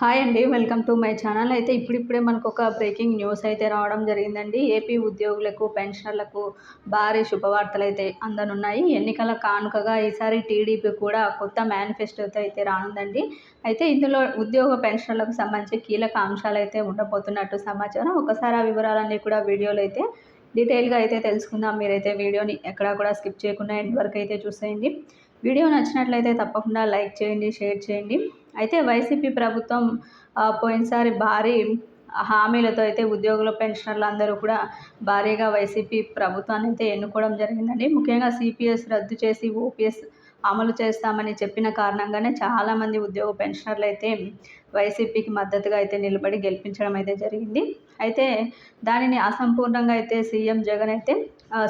Hi అండి welcome to my channel. అయితే ఇప్పుడిప్పుడే మనకు ఒక బ్రేకింగ్ న్యూస్ అయితే రావడం జరిగిందండి. ఏపీ ఉద్యోగులకు పెన్షనర్లకు భారీ శుభవార్తలు అయితే అందనున్నాయి. ఎన్నికల కానుకగా ఈసారి టీడీపీ కూడా కొత్త మేనిఫెస్టోతో అయితే రానుందండి. అయితే ఇందులో ఉద్యోగ పెన్షన్లకు సంబంధించి కీలక అంశాలు అయితే ఉండబోతున్నట్టు సమాచారం. ఒకసారి ఆ వివరాలన్నీ కూడా వీడియోలో అయితే డీటెయిల్గా అయితే తెలుసుకుందాం. మీరైతే వీడియోని ఎక్కడా కూడా స్కిప్ చేయకుండా ఎండ్ వరకు అయితే చూసేయండి. వీడియో నచ్చినట్లయితే తప్పకుండా లైక్ చేయండి షేర్ చేయండి. అయితే వైసీపీ ప్రభుత్వం పోయినసారి భారీ హామీలతో అయితే ఉద్యోగుల పెన్షనర్లు అందరూ కూడా భారీగా వైసీపీ ప్రభుత్వాన్ని అయితే ఎన్నుకోవడం జరిగిందండి. ముఖ్యంగా సిపిఎస్ రద్దు చేసి ఓపీఎస్ అమలు చేస్తామని చెప్పిన కారణంగానే చాలామంది ఉద్యోగ పెన్షనర్లు అయితే వైసీపీకి మద్దతుగా అయితే నిలబడి గెలిపించడం అయితే జరిగింది. అయితే దానిని అసంపూర్ణంగా అయితే సీఎం జగన్ అయితే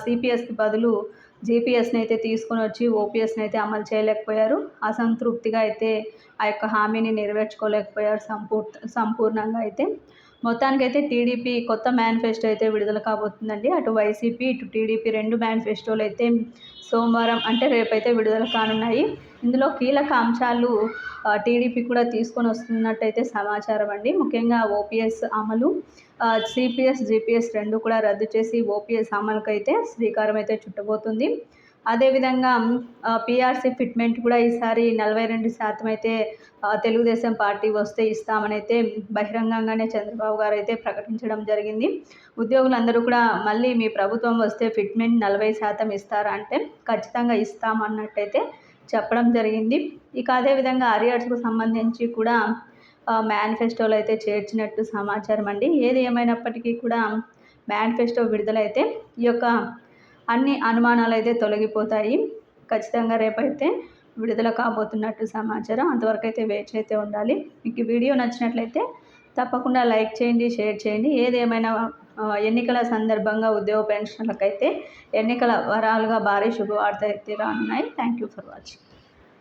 సిపిఎస్కి బదులు జీపీఎస్ని అయితే తీసుకొని వచ్చి ఓపీఎస్ని అయితే అమలు చేయలేకపోయారు. అసంతృప్తిగా అయితే ఆ యొక్క హామీని నెరవేర్చుకోలేకపోయారు సంపూర్ సంపూర్ణంగా అయితే. మొత్తానికైతే టీడీపీ కొత్త మేనిఫెస్టో అయితే విడుదల కాబోతుందండి. అటు వైసీపీ ఇటు టీడీపీ రెండు మేనిఫెస్టోలు అయితే సోమవారం అంటే రేపైతే విడుదల కానున్నాయి. ఇందులో కీలక అంశాలు టీడీపీ కూడా తీసుకొని వస్తున్నట్టయితే సమాచారం అండి. ముఖ్యంగా ఓపీఎస్ అమలు సిపిఎస్ జిపిఎస్ రెండు కూడా రద్దు చేసి ఓపీఎస్ అమలుకైతే శ్రీకారం అయితే చుట్టబోతుంది. అదేవిధంగా పీఆర్సీ ఫిట్మెంట్ కూడా ఈసారి నలభై రెండు శాతం అయితే తెలుగుదేశం పార్టీ వస్తే ఇస్తామని అయితే బహిరంగంగానే చంద్రబాబు గారు అయితే ప్రకటించడం జరిగింది. ఉద్యోగులందరూ కూడా మళ్ళీ మీ ప్రభుత్వం వస్తే ఫిట్మెంట్ నలభై శాతం ఇస్తారా అంటే ఖచ్చితంగా ఇస్తామన్నట్టయితే చెప్పడం జరిగింది. ఇక అదేవిధంగా అరియర్స్కు సంబంధించి కూడా మేనిఫెస్టోలో అయితే చేర్చినట్టు సమాచారం అండి. ఏది ఏమైనప్పటికీ కూడా మేనిఫెస్టో విడుదలైతే ఈ యొక్క అన్ని అనుమానాలు అయితే తొలగిపోతాయి. ఖచ్చితంగా రేపైతే విడుదల కాబోతున్నట్టు సమాచారం. అంతవరకు అయితే వేచి అయితే ఉండాలి. మీకు వీడియో నచ్చినట్లయితే తప్పకుండా లైక్ చేయండి షేర్ చేయండి. ఏదేమైనా ఎన్నికల సందర్భంగా ఉద్యోగ పెన్షన్లకైతే ఎన్నికల వరాలుగా భారీ శుభవార్త అయితే రానున్నాయి. Thank you for watching